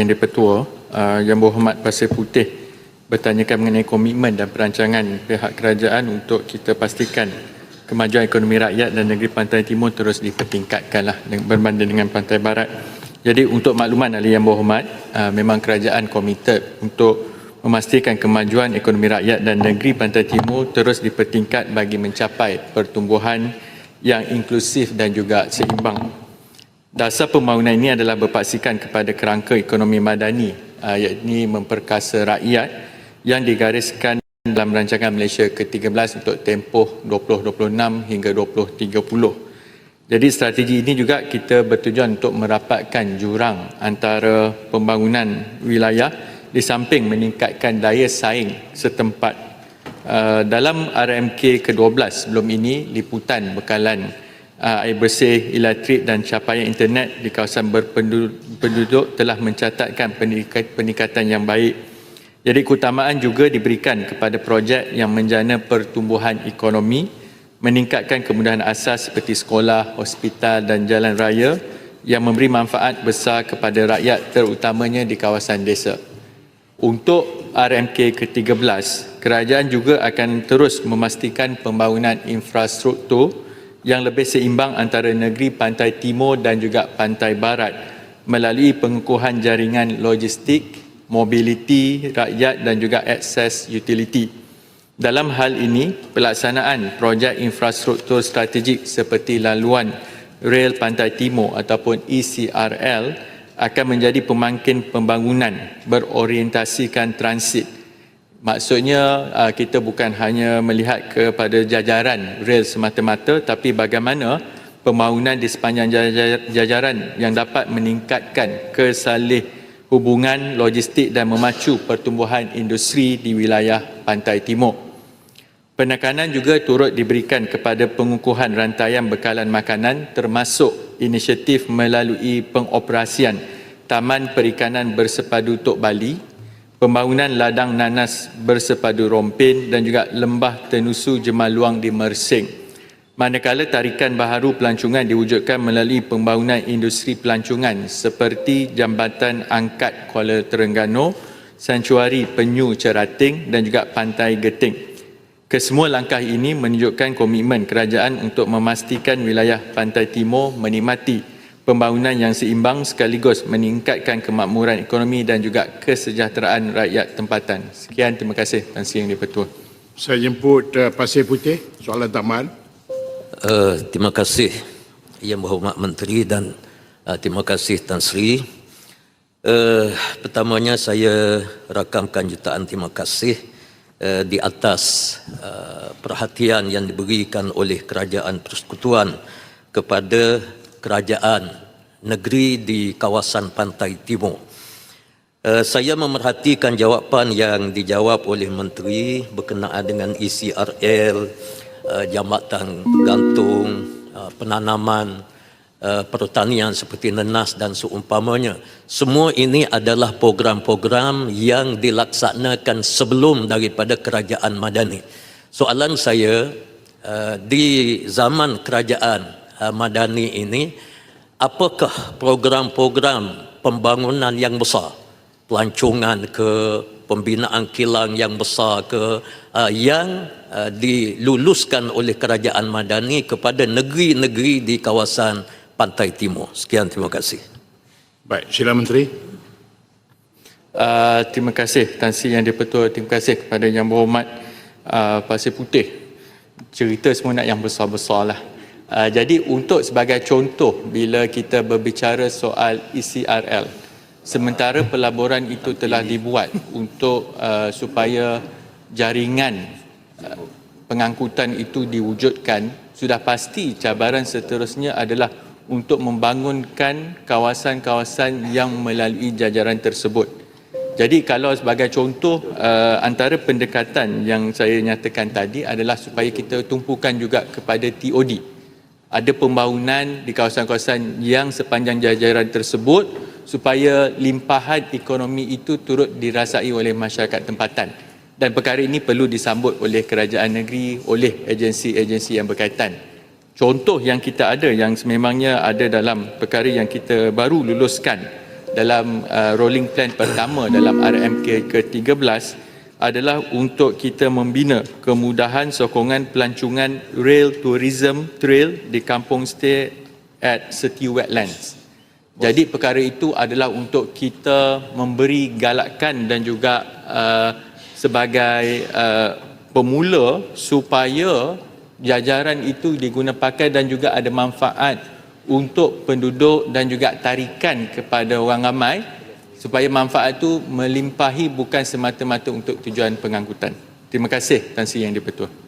Yang Dipertua uh, Yang Berhormat Pasir Putih bertanyakan mengenai komitmen dan perancangan pihak kerajaan untuk kita pastikan kemajuan ekonomi rakyat dan negeri Pantai Timur terus dipertingkatkan lah berbanding dengan Pantai Barat. Jadi untuk makluman ahli yang berhormat, uh, memang kerajaan komited untuk memastikan kemajuan ekonomi rakyat dan negeri Pantai Timur terus dipertingkat bagi mencapai pertumbuhan yang inklusif dan juga seimbang. Dasar pembangunan ini adalah berpaksikan kepada kerangka ekonomi madani uh, iaitu memperkasa rakyat yang digariskan dalam rancangan Malaysia ke-13 untuk tempoh 2026 hingga 2030. Jadi strategi ini juga kita bertujuan untuk merapatkan jurang antara pembangunan wilayah di samping meningkatkan daya saing setempat. Uh, dalam RMK ke-12 sebelum ini liputan bekalan air bersih, elektrik dan capaian internet di kawasan berpenduduk telah mencatatkan peningkatan yang baik jadi keutamaan juga diberikan kepada projek yang menjana pertumbuhan ekonomi, meningkatkan kemudahan asas seperti sekolah, hospital dan jalan raya yang memberi manfaat besar kepada rakyat terutamanya di kawasan desa. Untuk RMK ke-13, kerajaan juga akan terus memastikan pembangunan infrastruktur yang lebih seimbang antara negeri pantai timur dan juga pantai barat melalui pengukuhan jaringan logistik mobiliti rakyat dan juga akses utility. Dalam hal ini, pelaksanaan projek infrastruktur strategik seperti laluan rel pantai timur ataupun ECRL akan menjadi pemangkin pembangunan berorientasikan transit. Maksudnya uh, kita bukan hanya melihat kepada jajaran rel semata-mata tapi bagaimana pembangunan di sepanjang jajaran yang dapat meningkatkan kesalih hubungan logistik dan memacu pertumbuhan industri di wilayah pantai timur. Penekanan juga turut diberikan kepada pengukuhan rantaian bekalan makanan termasuk inisiatif melalui pengoperasian Taman Perikanan Bersepadu Tok Bali, pembangunan ladang nanas bersepadu Rompin dan juga lembah tenusu Jemaluang di Mersing manakala tarikan baharu pelancongan diwujudkan melalui pembangunan industri pelancongan seperti Jambatan Angkat Kuala Terengganu, Santuari Penyu Cerating dan juga Pantai Geting. Kesemua langkah ini menunjukkan komitmen kerajaan untuk memastikan wilayah Pantai Timur menikmati pembangunan yang seimbang sekaligus meningkatkan kemakmuran ekonomi dan juga kesejahteraan rakyat tempatan. Sekian, terima kasih Tan Sri Yang Dipertua. Saya jemput uh, Pasir Putih, soalan taman. Uh, terima kasih Yang Berhormat Menteri dan uh, terima kasih Tan Sri. Uh, pertamanya saya rakamkan jutaan terima kasih uh, di atas uh, perhatian yang diberikan oleh Kerajaan Persekutuan kepada kerajaan negeri di kawasan Pantai Timur. Uh, saya memerhatikan jawapan yang dijawab oleh Menteri berkenaan dengan ECRL, uh, jambatan gantung, uh, penanaman, uh, pertanian seperti nenas dan seumpamanya. Semua ini adalah program-program yang dilaksanakan sebelum daripada kerajaan Madani. Soalan saya, uh, di zaman kerajaan Madani ini, apakah program-program pembangunan yang besar, pelancongan ke pembinaan kilang yang besar ke uh, yang uh, diluluskan oleh kerajaan Madani kepada negeri-negeri di kawasan pantai timur. Sekian terima kasih. Baik, sila Menteri. Uh, terima kasih Tan Sri Yang Dipertua. Terima kasih kepada Yang Berhormat uh, Pasir Putih. Cerita semua nak yang besar-besar lah. Uh, jadi untuk sebagai contoh bila kita berbicara soal ECRL, sementara pelaburan itu telah dibuat untuk uh, supaya jaringan uh, pengangkutan itu diwujudkan sudah pasti cabaran seterusnya adalah untuk membangunkan kawasan-kawasan yang melalui jajaran tersebut. Jadi kalau sebagai contoh uh, antara pendekatan yang saya nyatakan tadi adalah supaya kita tumpukan juga kepada TOD. Ada pembangunan di kawasan-kawasan yang sepanjang jajaran tersebut supaya limpahan ekonomi itu turut dirasai oleh masyarakat tempatan. Dan perkara ini perlu disambut oleh kerajaan negeri oleh agensi-agensi yang berkaitan. Contoh yang kita ada yang sememangnya ada dalam perkara yang kita baru luluskan dalam uh, rolling plan pertama dalam RMK ke-13 adalah untuk kita membina kemudahan sokongan pelancongan rail tourism trail di kampung stay at Seti Wetlands. Jadi perkara itu adalah untuk kita memberi galakan dan juga uh, sebagai uh, pemula supaya jajaran itu diguna pakai dan juga ada manfaat untuk penduduk dan juga tarikan kepada orang ramai supaya manfaat itu melimpahi bukan semata-mata untuk tujuan pengangkutan. Terima kasih Tan Sri Yang di-Pertua.